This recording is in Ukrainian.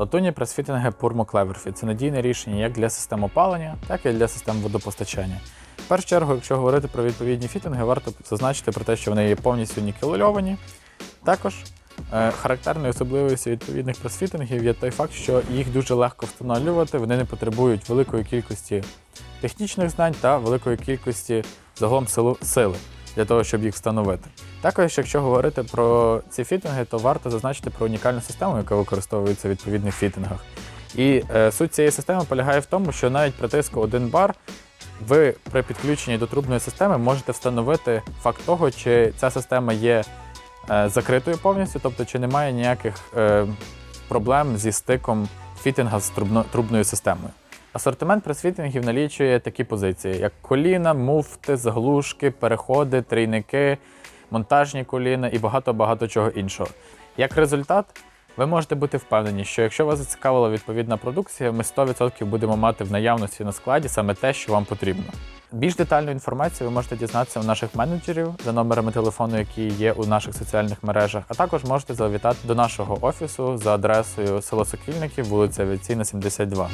Латунні пресфітинги Purmo Cleverfit – це надійне рішення як для систем опалення, так і для систем водопостачання. В першу чергу, якщо говорити про відповідні фітинги, варто зазначити про те, що вони є повністю нікелольовані. Також е, характерною особливістю відповідних пресфітингів є той факт, що їх дуже легко встановлювати, вони не потребують великої кількості технічних знань та великої кількості загалом сили для того, щоб їх встановити. Також, якщо говорити про ці фітинги, то варто зазначити про унікальну систему, яка використовується в відповідних фітингах. І е, суть цієї системи полягає в тому, що навіть при тиску 1 бар ви при підключенні до трубної системи можете встановити факт того, чи ця система є е, закритою повністю, тобто чи немає ніяких е, проблем зі стиком фітинга з трубно, трубною системою. Асортимент пресфітингів налічує такі позиції, як коліна, муфти, заглушки, переходи, трійники, монтажні коліна і багато-багато чого іншого. Як результат, ви можете бути впевнені, що якщо вас зацікавила відповідна продукція, ми 100% будемо мати в наявності на складі саме те, що вам потрібно. Більш детальну інформацію ви можете дізнатися у наших менеджерів за номерами телефону, які є у наших соціальних мережах, а також можете завітати до нашого офісу за адресою село Сокільників, вулиця Авіаційна, 72.